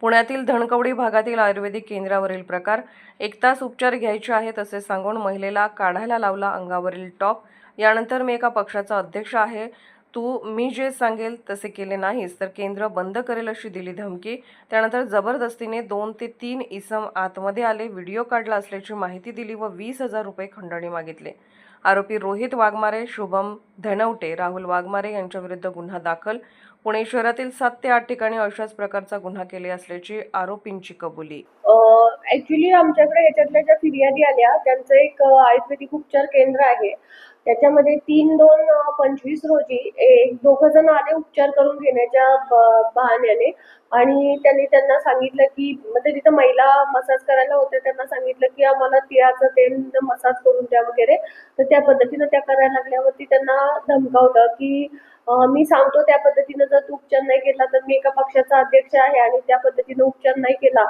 पुण्यातील धनकवडी भागातील आयुर्वेदिक केंद्रावरील प्रकार एक तास उपचार घ्यायचे आहेत असे सांगून महिलेला काढायला लावला अंगावरील टॉप. यानंतर मी एका पक्षाचा अध्यक्ष आहे. तू मी जे सांगेल तसे केले नाहीस तर केंद्र बंद करेल अशी दिली धमकी. त्यानंतर जबरदस्तीने दोन ते तीन इसम आतमध्ये आले व्हिडिओ काढला असल्याची माहिती दिली व वीस हजार रुपये खंडणी मागितले. आरोपी रोहित वाघमारे शुभम धनवटे राहुल वाघमारे यांच्याविरुद्ध गुन्हा दाखल. पुणे शहरातील सात ते आठ ठिकाणी अशाच प्रकारचा गुन्हा केले असल्याची आरोपींची कबुली. ऍक्च्युली आमच्याकडे याच्यातल्या ज्या फिर्यादी आल्या त्यांचं एक आयुर्वेदिक उपचार केंद्र आहे. त्याच्यामध्ये तीन दोन पंचवीस रोजी एक दोघं जण आले उपचार करून घेण्याच्या बहाण्याने. आणि त्यांनी त्यांना सांगितलं की म्हणजे तिथं महिला मसाज करायला होत्या त्यांना सांगितलं की आम्हाला तिळाचं तेल मसाज करून द्या वगैरे. तर त्या पद्धतीनं त्या करायला लागल्यावरती त्यांना धमकावलं की मी सांगतो त्या पद्धतीनं जर तू उपचार नाही केला तर मी एका पक्षाचा अध्यक्ष आहे आणि त्या पद्धतीनं उपचार नाही केला.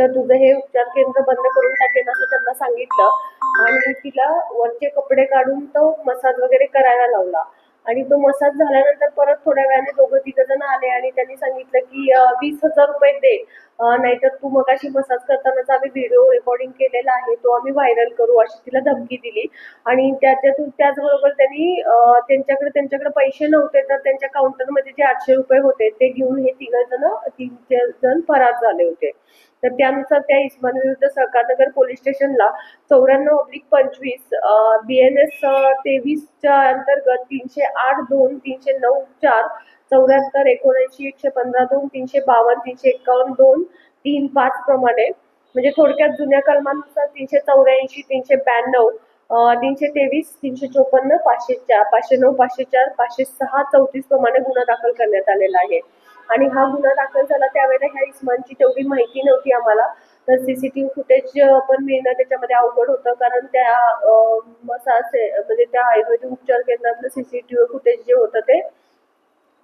तर तुझं हे उपचार केंद्र बंद करून टाकेन असं त्यांना सांगितलं. आणि तिला वरचे कपडे काढून तो मसाज वगैरे करायला लावला. आणि तो मसाज झाल्यानंतर परत थोड्या वेळाने दोघं तिघ जण आले आणि त्यांनी सांगितलं की वीस हजार रुपये दे. नाहीतर तू मगाशी मसाज करतानाचा आम्ही व्हिडिओ रेकॉर्डिंग केलेला आहे. तो आम्ही व्हायरल करू अशी तिला धमकी दिली. आणि त्याच्यातून त्याचबरोबर त्यांनी त्यांच्याकडे त्यांच्याकडे पैसे नव्हते तर त्यांच्या काउंटरमध्ये जे आठशे रुपये होते ते घेऊन हे तिघ जण तीन जण फरार झाले होते. तर त्यानुसार त्या इस्मानविरुद्ध सहकारनगर पोलीस स्टेशनला चौऱ्याण्णव ऑब्लिक पंचवीस बी एन एस तेवीसच्या अंतर्गत तीनशे आठ दोन तीनशे नऊ चार चौऱ्याहत्तर एकोणऐंशी एकशे पंधरा दोन तीनशे बावन्न तीनशे एकावन्न दोन तीन पाच प्रमाणे म्हणजे थोडक्यात जुन्या कलमानुसार तीनशे चौऱ्याऐंशी तीनशे ब्याण्णव तीनशे तेवीस तीनशे चोपन्न पाचशे चार पाचशे नऊ पाचशे चार पाचशे सहा चौतीस प्रमाणे गुन्हा दाखल करण्यात आलेला आहे. आणि हा गुन्हा दाखल झाला त्यावेळेला ह्या इस्मानची तेवढी माहिती नव्हती आम्हाला. तर सीसीटीव्ही फुटेज पण मिळणं त्याच्यामध्ये अवघड होतं कारण त्या मसाचे म्हणजे त्या आयुर्वेदिक उपचार केंद्रातलं सीसीटीव्ही फुटेज जे होतं ते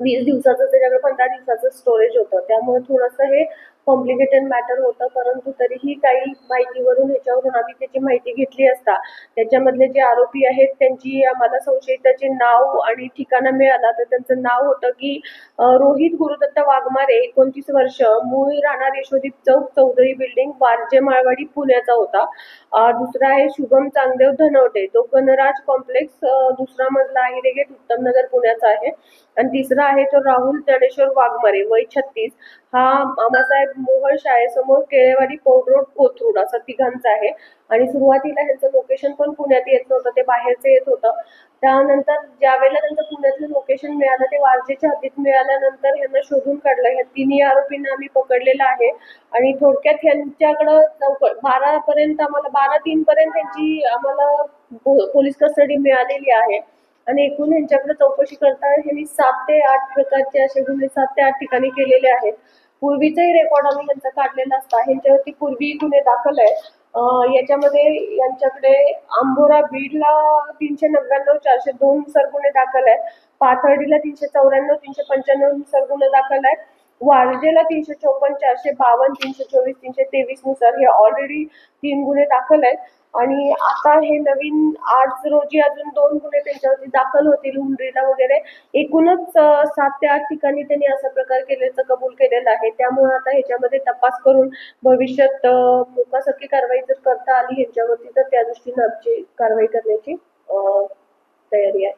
वीस दिवसाचं त्याच्याकडे पंधरा दिवसाचं स्टोरेज होतं. त्यामुळे थोडंसं हे कॉम्प्लिकेटेड मॅटर होतं परंतु तरीही काही माहितीवरून ह्याच्यावरून आम्ही त्याची माहिती घेतली असता त्याच्यामधले जे आरोपी आहेत त्यांची आम्हाला संशयिताचे नाव आणि ठिकाणं मिळाला. तर त्यांचं नाव होतं की रोहित गुरुदत्त वाघमारे एकोणतीस वर्ष मूळ राहणार यशोदीप चौक चौधरी बिल्डिंग वारजे माळवाडी पुण्याचा होता. दुसरा आहे शुभम चांगदेव धनवटे. तो गणराज कॉम्प्लेक्स दुसरा मजला आहे रेगेट उत्तमनगर पुण्याचा आहे. आणि तिसरा आहे तो राहुल ज्ञानेश्वर वाघमारे वय छत्तीस. हा मामासाहेब मोहळ शाळेसमोर केळेवाडी पौड रोड कोथरूड असा तिघांचा आहे. आणि सुरुवातीला ह्यांचं लोकेशन पण पुण्यात येत नव्हतं ते बाहेरचं येत होतं. त्यानंतर ज्या वेळेला त्यांचं पुण्यातलं लोकेशन मिळालं ते वारजेच्या हद्दीत मिळाल्यानंतर ह्यांना शोधून काढलं. ह्या तिन्ही आरोपींना आम्ही पकडलेलं आहे. आणि थोडक्यात ह्यांच्याकडं चौक बारा पर्यंत आम्हाला बारा तीनपर्यंत त्यांची आम्हाला पोलीस कस्टडी मिळालेली आहे. आणि एकूण यांच्याकडे चौकशी करता यांनी सात ते आठ प्रकारचे असे गुन्हे सात ते आठ ठिकाणी केलेले आहेत. पूर्वीचाही रेकॉर्ड आम्ही यांचा काढलेला असता. ह्यांच्यावरती पूर्वी गुन्हे दाखल आहे याच्यामध्ये यांच्याकडे आंबोरा बीडला तीनशे नव्याण्णव चारशे दोन सर गुन्हे दाखल आहेत. पाथर्डीला तीनशे चौऱ्याण्णव तीनशे पंच्याण्णवनुसार गुन्हे दाखल आहेत. वारजेला तीनशे चौपन्न चारशे बावन्न तीनशे चोवीस तीनशे तेवीसनुसार हे ऑलरेडी तीन गुन्हे दाखल आहेत. आणि आता हे नवीन आज रोजी अजून दोन गुन्हे त्यांच्यावरती दाखल होतील हुंड्रीला वगैरे. एकूणच सात ते आठ ठिकाणी त्यांनी असा प्रकार केल्याचं कबूल केलेलं आहे. त्यामुळे आता ह्याच्यामध्ये तपास करून भविष्यात अं, मोकासारखी कारवाई जर करता आली ह्यांच्यावरती तर त्या दृष्टीनं आमची कारवाई करण्याची तयारी आहे.